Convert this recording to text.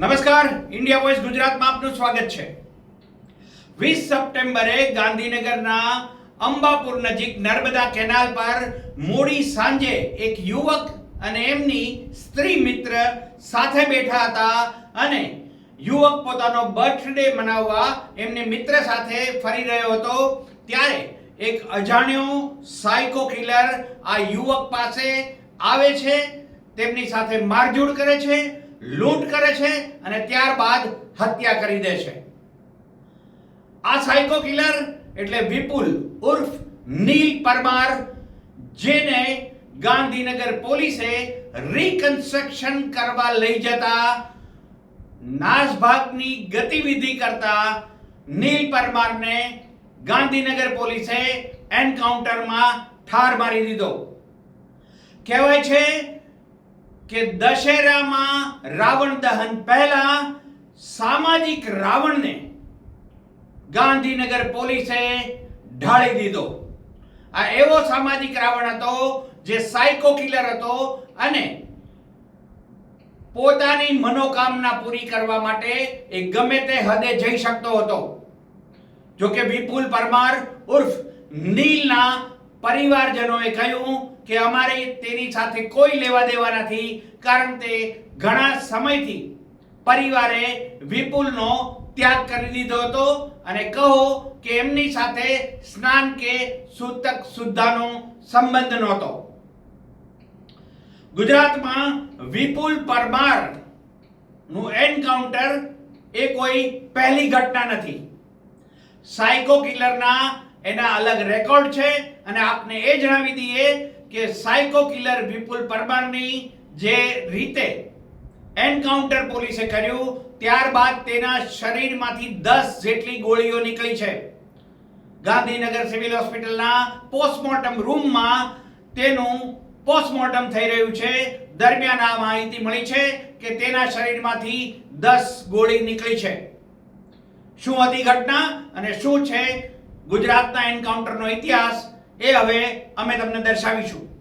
નમસ્કાર India voice ગુજરાતમાં આપનું સ્વાગત છે. વીસ સપ્ટેમ્બરે ગાંધીનગરના અંબાપુર નજીક નર્મદા કેનાલ પર મોડી સાંજે એક યુવક અને એમની સ્ત્રી મિત્ર સાથે બેઠા હતા અને યુવક પોતાનો બર્થડે મનાવવા એમને મિત્ર સાથે ફરી રહ્યો હતો. ત્યારે એક અજાણ્યો સાયકો કિલર આ યુવક પાસે આવે છે, તેમની સાથે મારઝૂડ કરે છે લૂંટ કરે છે અને ત્યારબાદ હત્યા કરી દે છે. આ સાયકો કિલર એટલે વિપુલ ઉર્ફ નીલ પરમાર, જેને ગાંધીનગર પોલીસે રિકન્સ્ટ્રક્શન કરવા લઈ જતા નાસભાગની ગતિવિધિ કરતા નીલ પરમારને ગાંધીનગર પોલીસે એન્કાઉન્ટરમાં ઠાર મારી દીધો. કહેવાય છે કે દશેરામાં રાવણ દહન પહેલા સામાજિક રાવણને ગાંધીનગર પોલીસે ઢાળી દીધો. આ એવો સામાજિક રાવણ હતો જે સાયકો કિલર હતો અને પોતાની મનોકામના પૂરી કરવા માટે એ ગમે તે હદે જઈ શકતો હતો. જો કે વિપુલ પરમાર ઉર્ફ નીલના પરિવારજનોએ કહ્યું કે અમારે તેની સાથે કોઈ લેવા દેવા નથી, કારણ તે ઘણા સમયથી પરિવારે વિપુલનો ત્યાગ કરી દીધો હતો અને કહો કે એમની સાથે સ્નાન કે સૂતક સુદ્ધાનો સંબંધ નહોતો. ગુજરાતમાં વિપુલ પરમારનું એન્કાઉન્ટર એ કોઈ પહેલી ઘટના નથી. સાયકો કિલરના એના અલગ રેકોર્ડ છે અને આપને એ જણાવી દઈએ કે સાયકો કિલર વિપુલ પરમારની જે રીતે એન્કાઉન્ટર પોલીસે કર્યું, ત્યારબાદ તેના શરીરમાંથી દસ જેટલી ગોળીઓ નીકળી છે. ગાંધીનગર સિવિલ હોસ્પિટલના પોસ્ટમોર્ટમ રૂમમાં તેનું પોસ્ટમોર્ટમ થઈ રહ્યું છે. દરમિયાન આ માહિતી મળી છે કે તેના શરીરમાંથી દસ ગોળી નીકળી છે. શું હતી ઘટના અને શું છે ગુજરાતના એન્કાઉન્ટરનો ઇતિહાસ? એ હવે અમે તમને દર્શાવીશું.